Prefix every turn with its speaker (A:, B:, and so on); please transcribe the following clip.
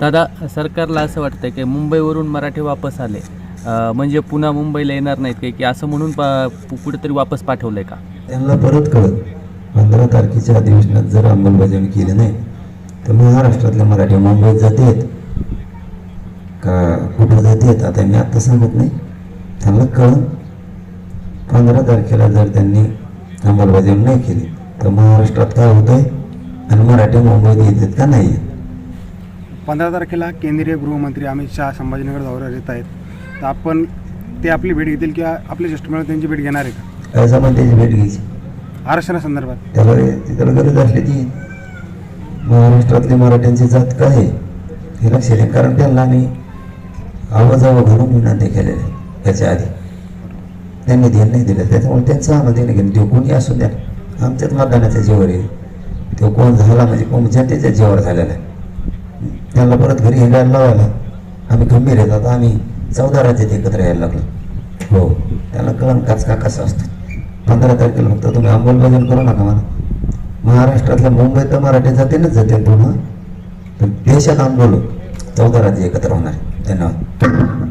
A: दादा सरकारला असं वाटतं की मुंबईवरून मराठी वापस आले. म्हणजे पुन्हा मुंबईला येणार नाहीत काही की असं म्हणून कुठेतरी वापस पाठवलंय का?
B: त्यांना परत कळत पंधरा तारखेच्या अधिवेशनात जर अंमलबजावणी केली नाही तर महाराष्ट्रातल्या मराठी मुंबईत जातेत का कुठं जातेत आता मी आत्ता सांगत नाही. त्यांना कळून पंधरा तारखेला जर त्यांनी अंमलबजावणी नाही केली तर महाराष्ट्रात काय होतंय? आणि मराठी मुंबईत येतात का नाही येत?
C: पंधरा तारखेला केंद्रीय गृहमंत्री अमित शहा संभाजीनगर दौऱ्यावर येत आहेत. तर आपण ते आपली भेट घेतील किंवा आपले ज्येष्ठ मंडळ त्यांची भेट घेणार आहे का?
B: त्याची भेट घ्यायची.
C: आरक्षणासंदर्भात.
B: त्याला त्याला गरज असली ती. महाराष्ट्रातली मराठ्यांची जात काय आहे? हे लक्ष द्या. कारण त्यांना आम्ही आवाजावा घालून विनंती केलेल्या आहे. याच्या आधी. त्यांनी ध्यान नाही दिलं. त्याच्यामुळे त्यांचं आम्हाला देणं घेणं. देऊ कोणी असू द्या. आमच्याच मतदानाच्या जीवर आहे तो कोण झाला म्हणजे कोण जनतेच्या जीवावर झालेला आहे. त्यांना परत घरी हिंडायला लावायला. आम्ही गंभीर आहेत. आता आम्ही चौदा राज्यात एकत्र यायला लागलो. हो. त्याला कळण काच का कसं असतं? पंधरा तारखेला फक्त तुम्ही अंमलबजावणी करू नका मला महाराष्ट्रातल्या मुंबईत तर मराठी जातीलच जाते पण देशात आंदोलन चौदा राज्य एकत्र होणार. धन्यवाद.